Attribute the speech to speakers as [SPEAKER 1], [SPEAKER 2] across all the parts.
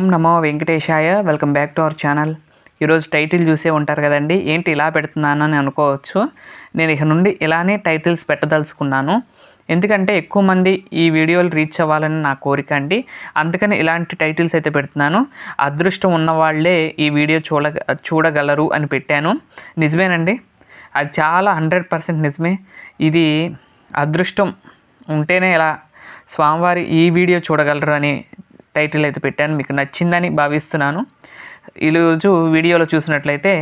[SPEAKER 1] ఓం నమో వెంకటేశాయ. Welcome back to our channel. ఈరోజు title చూసే ఉంటారు కదండి. ఏంటి ఇలా పెడుతున్నాను అని అనుకోవచ్చు. నేను ఇక నుండి ఇలానే టైటిల్స్ పెట్టదలుచుకున్నాను. ఎందుకంటే ఎక్కువ మంది ఈ వీడియోలు రీచ్ అవ్వాలని నా కోరిక అండి. అందుకని ఇలాంటి టైటిల్స్ అయితే పెడుతున్నాను. అదృష్టం ఉన్నవాళ్ళే ఈ వీడియో చూడ చూడగలరు అని పెట్టాను. నిజమేనండి? అది చాలా హండ్రెడ్ పర్సెంట్ నిజమే. ఇది అదృష్టం. ఉంటేనే ఇలా స్వామివారి ఈ వీడియో చూడగలరు అని టైటిల్ అయితే పెట్టాను మీకు నచ్చిందని భావిస్తున్నాను. ఈరోజు వీడియోలో చూసినట్లయితే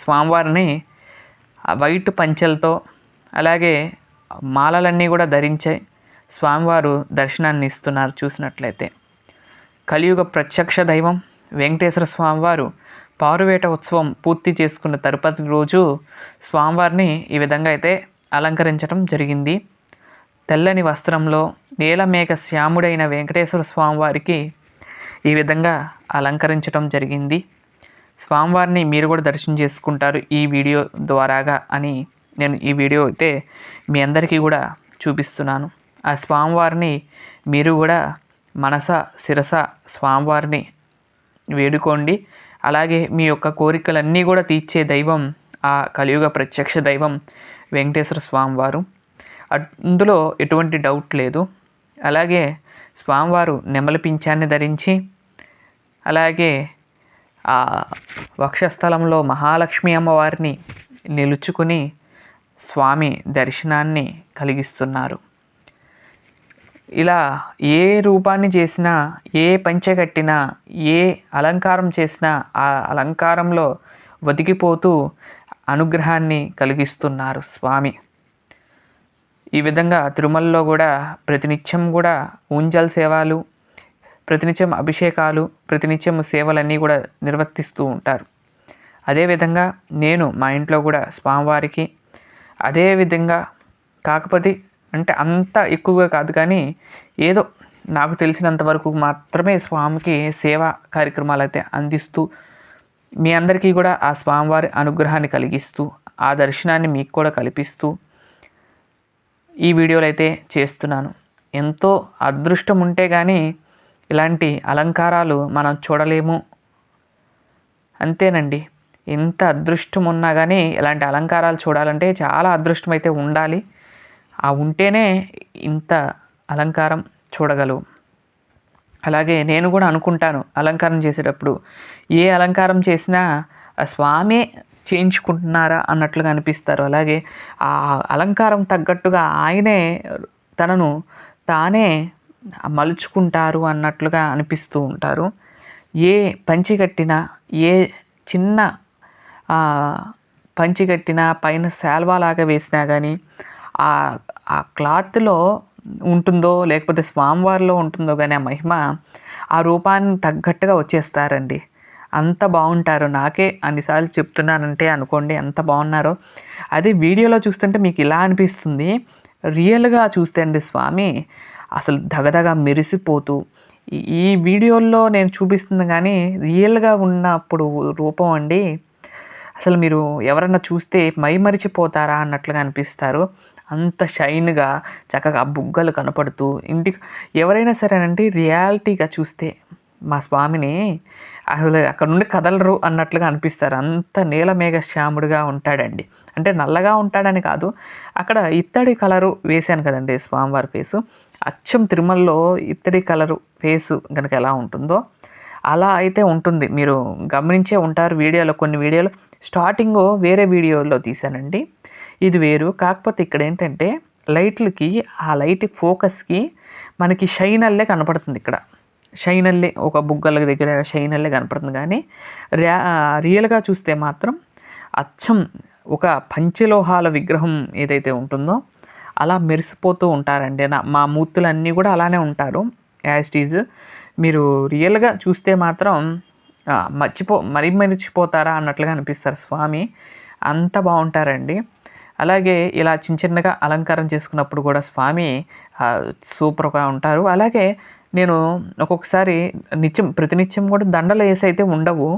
[SPEAKER 1] స్వామివారిని వైట్ పంచెలతో అలాగే మాలలన్నీ కూడా ధరించే స్వామివారు దర్శనాన్ని ఇస్తున్నారు చూసినట్లయితే. కలియుగ ప్రత్యక్ష దైవం వెంకటేశ్వర స్వామివారు పారువేట ఉత్సవం పూర్తి చేసుకున్న తరుపతి రోజు స్వామివారిని ఈ విధంగా అయితే అలంకరించడం జరిగింది. తెల్లని వస్త్రంలో నీలమేఘ శ్యాముడైన వెంకటేశ్వర స్వామివారికి ఈ విధంగా అలంకరించడం జరిగింది. స్వామివారిని మీరు కూడా దర్శనం చేసుకుంటారు ఈ వీడియో ద్వారాగా అని నేను ఈ వీడియో అయితే మీ అందరికీ కూడా చూపిస్తున్నాను. ఆ స్వామివారిని మీరు కూడా మనస శిరస స్వామివారిని వేడుకోండి. అలాగే మీ యొక్క కోరికలన్నీ కూడా తీర్చే దైవం ఆ కలియుగ ప్రత్యక్ష దైవం వెంకటేశ్వర స్వామివారు. అందులో ఎటువంటి డౌట్ లేదు. అలాగే స్వామివారు నెమలి పింఛాన్ని ధరించి అలాగే ఆ వక్షస్థలంలో మహాలక్ష్మి అమ్మవారిని నిలుచుకుని స్వామి దర్శనాన్ని కలిగిస్తున్నారు. ఇలా ఏ రూపాన్ని చేసినా ఏ పంచె కట్టినా ఏ అలంకారం చేసినా ఆ అలంకారంలో వదిగిపోతూ అనుగ్రహాన్ని కలిగిస్తున్నారు స్వామి. ఈ విధంగా తిరుమలలో కూడా ప్రతినిత్యం కూడా ఊంజల్ సేవలు ప్రతినిత్యం అభిషేకాలు ప్రతినిత్యం సేవలన్నీ కూడా నిర్వర్తిస్తూ ఉంటారు. అదేవిధంగా నేను మా ఇంట్లో కూడా స్వామివారికి అదే విధంగా కాకపోతే అంటే అంత ఎక్కువగా కాదు కానీ ఏదో నాకు తెలిసినంత వరకు మాత్రమే స్వామికి సేవా కార్యక్రమాలు అయితే అందిస్తూ మీ అందరికీ కూడా ఆ స్వామివారి అనుగ్రహాన్ని కలిగిస్తూ ఆ దర్శనాన్ని మీకు కూడా కల్పిస్తూ ఈ వీడియోలు అయితే చేస్తున్నాను. ఎంతో అదృష్టం ఉంటే కానీ ఇలాంటి అలంకారాలు మనం చూడలేము. అంతేనండి. ఎంత అదృష్టం ఉన్నా కానీ ఇలాంటి అలంకారాలు చూడాలంటే చాలా అదృష్టం అయితే ఉండాలి. ఆ ఉంటేనే ఇంత అలంకారం చూడగలవు. అలాగే నేను కూడా అనుకుంటాను అలంకారం చేసేటప్పుడు ఏ అలంకారం చేసినా ఆ స్వామి చేయించుకుంటున్నారా అన్నట్లుగా అనిపిస్తారు. అలాగే ఆ అలంకారం తగ్గట్టుగా ఆయనే తనను తానే మలుచుకుంటారు అన్నట్లుగా అనిపిస్తూ ఉంటారు. ఏ పంచి కట్టినా ఏ చిన్న పంచి కట్టినా పైన శాల్వాలాగా వేసినా కానీ ఆ ఆ క్లాత్లో ఉంటుందో లేకపోతే స్వామివారిలో ఉంటుందో కానీ ఆ మహిమ ఆ రూపాన్ని తగ్గట్టుగా వచ్చేస్తారండి. అంత బాగుంటారు. నాకే అన్నిసార్లు చెప్తున్నానంటే అనుకోండి ఎంత బాగున్నారో. అదే వీడియోలో చూస్తుంటే మీకు ఇలా అనిపిస్తుంది. రియల్గా చూస్తే అండి స్వామి అసలు దగదగ మెరిసిపోతూ. ఈ వీడియోల్లో నేను చూపిస్తుంది కానీ రియల్గా ఉన్నప్పుడు రూపం అండి. అసలు మీరు ఎవరన్నా చూస్తే మైమరిచిపోతారా అన్నట్లుగా అనిపిస్తారు. అంత షైన్గా చక్కగా బుగ్గలు కనపడుతూ ఇంటికి ఎవరైనా సరేనండి రియాలిటీగా చూస్తే మా స్వామిని అసలు అక్కడ నుండి కదలరు అన్నట్లుగా అనిపిస్తారు. అంత నీలమేఘ శ్యాముడిగా ఉంటాడండి. అంటే నల్లగా ఉంటాడని కాదు అక్కడ ఇత్తడి కలరు వేశాను కదండి స్వామివారి ఫేసు. అచ్చం తిరుమలలో ఇత్తడి కలరు ఫేసు కనుక ఎలా ఉంటుందో అలా అయితే ఉంటుంది. మీరు గమనించే ఉంటారు వీడియోలో కొన్ని వీడియోలు. స్టార్టింగ్ వేరే వీడియోలో తీశానండి. ఇది వేరు. కాకపోతే ఇక్కడ ఏంటంటే లైట్లకి ఆ లైట్ ఫోకస్కి మనకి షైన్ అల్లే కనపడుతుంది ఇక్కడ. షైన్ అల్లే ఒక బుగ్గల దగ్గర షైన్ అల్లే కనపడుతుంది. కానీ రియా రియల్గా చూస్తే మాత్రం అచ్చం ఒక పంచలోహాల విగ్రహం ఏదైతే ఉంటుందో అలా మెరిసిపోతూ ఉంటారండి. నా మా మూర్తులన్నీ కూడా అలానే ఉంటారు. యాస్టీజ్ మీరు రియల్గా చూస్తే మాత్రం మర్చిపో మరీ మరిచిపోతారా అన్నట్లుగా అనిపిస్తారు. స్వామి అంత బాగుంటారండి. అలాగే ఇలా చిన్న చిన్నగా అలంకారం చేసుకున్నప్పుడు కూడా స్వామి సూపర్గా ఉంటారు. అలాగే నేను ఒక్కొక్కసారి నిత్యం ప్రతినిత్యం కూడా దండలు వేసి అయితే ఉండవు.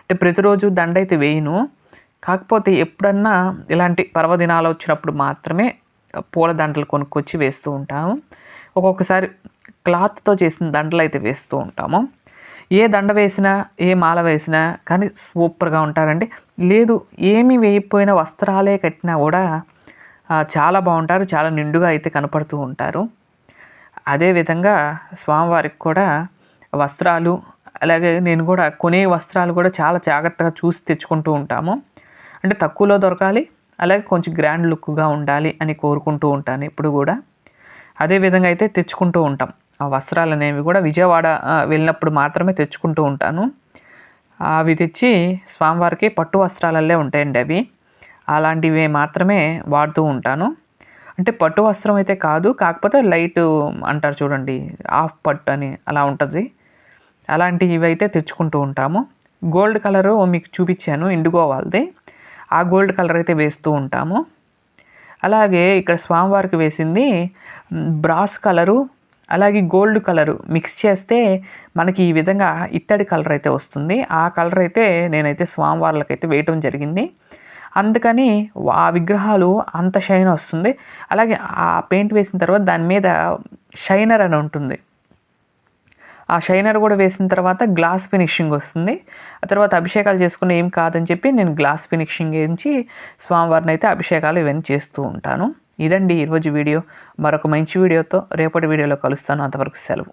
[SPEAKER 1] అంటే ప్రతిరోజు దండ అయితే వేయను. కాకపోతే ఎప్పుడన్నా ఇలాంటి పర్వదినాలు వచ్చినప్పుడు మాత్రమే పూల దండలు కొనుక్కొచ్చి వేస్తూ ఉంటాము. ఒక్కొక్కసారి క్లాత్తో చేసిన దండలు అయితే వేస్తూ ఉంటాము. ఏ దండ వేసినా ఏ మాల వేసినా కానీ సూపర్గా ఉంటారండి. లేదు ఏమి వేయకపోయినా వస్త్రాలే కట్టినా కూడా చాలా బాగుంటారు చాలా నిండుగా అయితే కనపడుతూ ఉంటారు. అదేవిధంగా స్వామివారికి కూడా వస్త్రాలు అలాగే నేను కూడా కొనే వస్త్రాలు కూడా చాలా జాగ్రత్తగా చూసి తెచ్చుకుంటూ ఉంటాము. అంటే తక్కువలో దొరకాలి అలాగే కొంచెం గ్రాండ్ లుక్గా ఉండాలి అని కోరుకుంటూ ఉంటాను ఎప్పుడు కూడా. అదే విధంగా అయితే తెచ్చుకుంటూ ఉంటాం. ఆ వస్త్రాలు అనేవి కూడా విజయవాడ వెళ్ళినప్పుడు మాత్రమే తెచ్చుకుంటూ ఉంటాను. అవి తెచ్చి స్వామివారికి పట్టు వస్త్రాలల్లే ఉంటాయండి అవి. అలాంటివి మాత్రమే వాడుతూ ఉంటాను. అంటే పట్టు వస్త్రం అయితే కాదు కాకపోతే లైట్ అంటారు చూడండి హాఫ్ పట్టు అని అలా ఉంటుంది. అలాంటివి అయితే తెచ్చుకుంటూ ఉంటాము. గోల్డ్ కలరు మీకు చూపించాను ఇండిగో వాళ్ళది. ఆ గోల్డ్ కలర్ అయితే వేస్తూ ఉంటాము. అలాగే ఇక్కడ స్వామివారికి వేసింది బ్రాస్ కలరు అలాగే గోల్డ్ కలరు మిక్స్ చేస్తే మనకి ఈ విధంగా ఇత్తడి కలర్ అయితే వస్తుంది. ఆ కలర్ అయితే నేనైతే స్వామివార్లకైతే వేయటం జరిగింది. అందుకని ఆ విగ్రహాలు అంత షైన్ వస్తుంది. అలాగే ఆ పెయింట్ వేసిన తర్వాత దాని మీద షైనర్ అని ఉంటుంది. ఆ షైనర్ కూడా వేసిన తర్వాత గ్లాస్ ఫినిషింగ్ వస్తుంది. ఆ తర్వాత అభిషేకాలు చేసుకుని ఏం కాదని చెప్పి నేను గ్లాస్ ఫినిషింగ్ వేయించి స్వామివారిని అయితే అభిషేకాలు ఇవన్నీ చేస్తూ ఉంటాను. ఇదండి ఈరోజు వీడియో. మరొక మంచి వీడియోతో రేపటి వీడియోలో కలుస్తాను. అంతవరకు సెలవు.